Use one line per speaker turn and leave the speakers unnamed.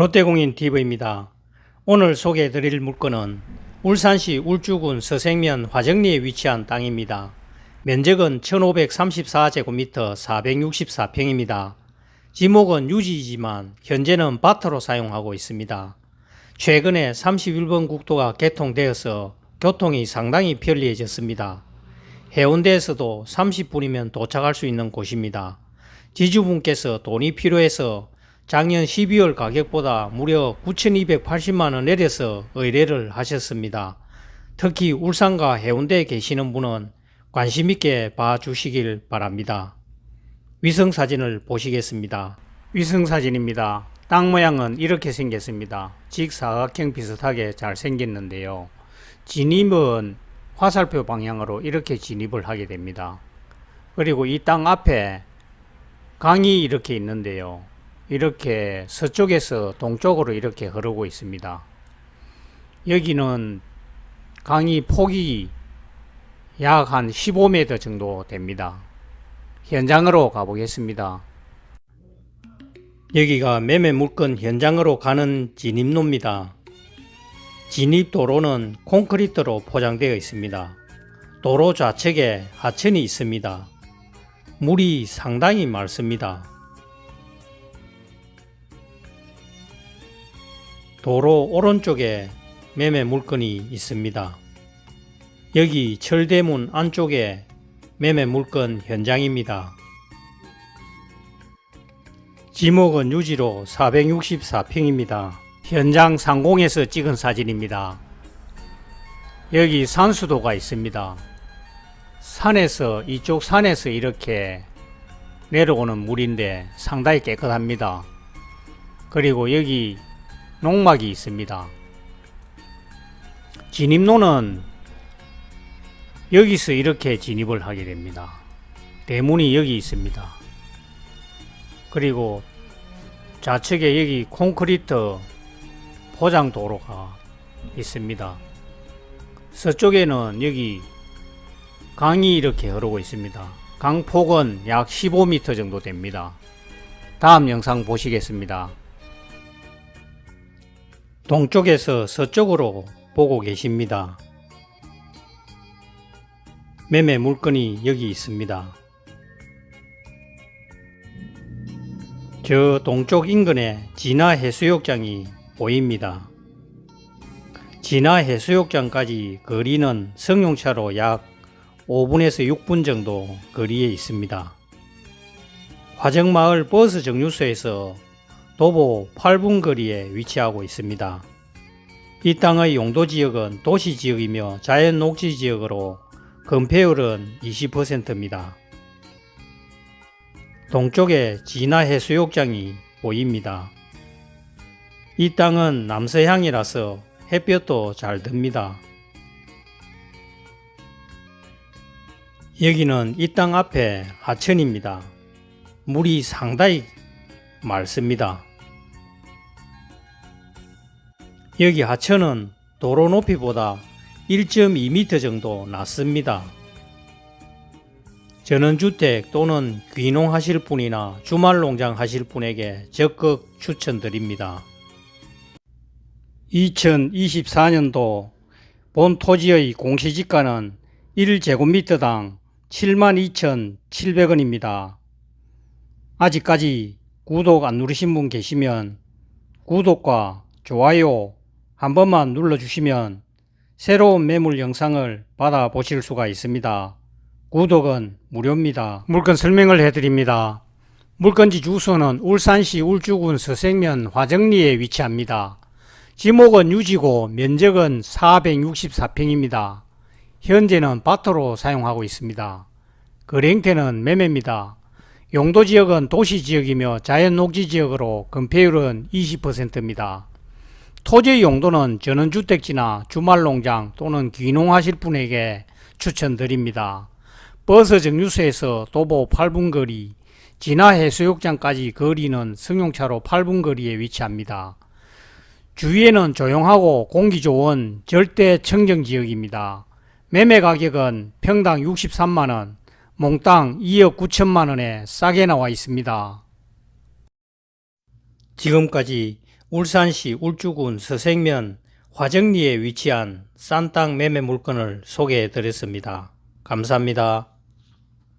롯데공인 TV입니다. 오늘 소개해 드릴 물건은 울산시 울주군 서생면 화정리에 위치한 땅입니다. 면적은 1534제곱미터 464평입니다. 지목은 유지이지만 현재는 밭으로 사용하고 있습니다. 최근에 31번 국도가 개통되어서 교통이 상당히 편리해졌습니다. 해운대에서도 30분이면 도착할 수 있는 곳입니다. 지주분께서 돈이 필요해서 작년 12월 가격보다 무려 9,280만원 내려서 의뢰를 하셨습니다. 특히 울산과 해운대에 계시는 분은 관심있게 봐주시길 바랍니다. 위성사진을 보시겠습니다. 위성사진입니다. 땅 모양은 이렇게 생겼습니다. 직사각형 비슷하게 잘 생겼는데요. 진입은 화살표 방향으로 이렇게 진입을 하게 됩니다. 그리고 이 땅 앞에 강이 이렇게 있는데요. 이렇게 서쪽에서 동쪽으로 이렇게 흐르고 있습니다. 여기는 강이 폭이 약 한 15m 정도 됩니다. 현장으로 가보겠습니다. 여기가 매매 물건 현장으로 가는 진입로입니다. 진입 도로는 콘크리트로 포장되어 있습니다. 도로 좌측에 하천이 있습니다. 물이 상당히 맑습니다. 도로 오른쪽에 매매 물건이 있습니다. 여기 철대문 안쪽에 매매 물건 현장입니다. 지목은 유지로 464평입니다. 현장 상공에서 찍은 사진입니다. 여기 산수도가 있습니다. 산에서 이쪽 산에서 이렇게 내려오는 물인데 상당히 깨끗합니다. 그리고 여기 농막이 있습니다. 진입로는 여기서 이렇게 진입을 하게 됩니다. 대문이 여기 있습니다. 그리고 좌측에 여기 콘크리트 포장 도로가 있습니다. 서쪽에는 여기 강이 이렇게 흐르고 있습니다. 강폭은 약 15m 정도 됩니다. 다음 영상 보시겠습니다. 동쪽에서 서쪽으로 보고 계십니다. 매매 물건이 여기 있습니다. 저 동쪽 인근에 진화 해수욕장이 보입니다. 진화 해수욕장까지 거리는 승용차로 약 5분에서 6분 정도 거리에 있습니다. 화정마을 버스 정류소에서 도보 8분 거리에 위치하고 있습니다. 이 땅의 용도 지역은 도시 지역이며 자연 녹지 지역으로 건폐율은 20%입니다. 동쪽에 진화 해수욕장이 보입니다. 이 땅은 남서향이라서 햇볕도 잘 듭니다. 여기는 이 땅 앞에 하천입니다. 물이 상당히 맑습니다. 여기 하천은 도로 높이보다 1.2m 정도 낮습니다. 전원주택 또는 귀농 하실 분이나 주말 농장 하실 분에게 적극 추천드립니다. 2024년도 본 토지의 공시지가는 1제곱미터당 72,700원입니다. 아직까지 구독 안 누르신 분 계시면 구독과 좋아요 한 번만 눌러주시면 새로운 매물 영상을 받아보실 수가 있습니다. 구독은 무료입니다. 물건 설명을 해드립니다. 물건지 주소는 울산시 울주군 서생면 화정리에 위치합니다. 지목은 유지고 면적은 464평입니다. 현재는 밭으로 사용하고 있습니다. 거래 형태는 매매입니다. 용도 지역은 도시 지역이며 자연 녹지 지역으로 건폐율은 20%입니다. 토지 용도는 전원주택지나 주말농장 또는 귀농하실 분에게 추천드립니다. 버스 정류소에서 도보 8분 거리, 진화 해수욕장까지 거리는 승용차로 8분 거리에 위치합니다. 주위에는 조용하고 공기 좋은 절대 청정 지역입니다. 매매 가격은 평당 63만원, 몽땅 2억 9천만원에 싸게 나와 있습니다. 지금까지 울산시 울주군 서생면 화정리에 위치한 싼 땅 매매 물건을 소개해 드렸습니다. 감사합니다.